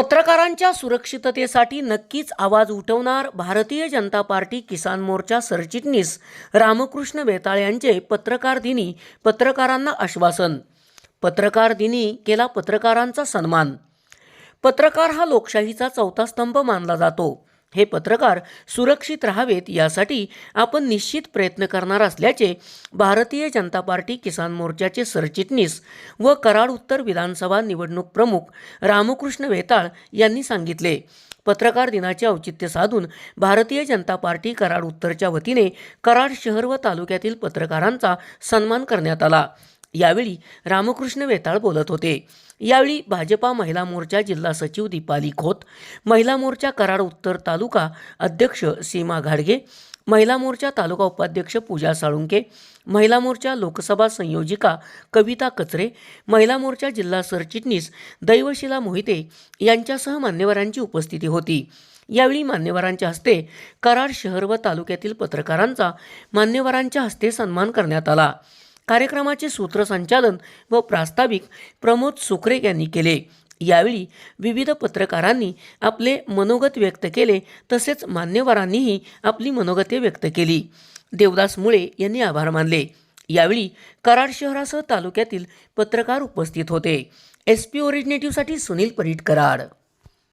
पत्रकारांच्या सुरक्षिततेसाठी नक्कीच आवाज उठवणार भारतीय जनता पार्टी किसान मोर्चा सरचिटणीस रामकृष्ण बेताळ यांचे पत्रकार दिनी पत्रकारांना आश्वासन. पत्रकार दिनी केला पत्रकारांचा सन्मान. पत्रकार हा लोकशाहीचा चौथा स्तंभ मानला जातो. हे पत्रकार सुरक्षित राहावेत यासाठी आपण निश्चित प्रयत्न करणार असल्याचे भारतीय जनता पार्टी किसान मोर्चाचे सरचिटणीस व कराड उत्तर विधानसभा निवडणूक प्रमुख रामकृष्ण वेताळ यांनी सांगितले. पत्रकार दिनाचे औचित्य साधून भारतीय जनता पार्टी कराड उत्तरच्या वतीने कराड शहर व तालुक्यातील पत्रकारांचा सन्मान करण्यात आला. यावेळी रामकृष्ण वेताळ बोलत होते. यावेळी भाजपा महिला मोर्चा जिल्हा सचिव दीपाली खोत महिला मोर्चा कराड उत्तर तालुका अध्यक्ष सीमा घाडगे महिला मोर्चा तालुका उपाध्यक्ष पूजा साळुंके महिला मोर्चा लोकसभा संयोजिका कविता कचरे महिला मोर्चा जिल्हा सरचिटणीस दैवशिला मोहिते यांच्यासह मान्यवरांची उपस्थिती होती. यावेळी मान्यवरांच्या हस्ते कराड शहर व तालुक्यातील पत्रकारांचा मान्यवरांच्या हस्ते सन्मान करण्यात आला. कार्यक्रमाचे सूत्रसंचालन व प्रास्ताविक प्रमोद सुकरे यांनी केले. यावेळी विविध पत्रकारांनी आपले मनोगत व्यक्त केले तसेच मान्यवरांनीही आपली मनोगते व्यक्त केली. देवदास मुळे यांनी आभार मानले. यावेळी कराड शहरासह तालुक्यातील पत्रकार उपस्थित होते. एस पी ओरिजिनेटिव्हसाठी सुनील परीट कराड.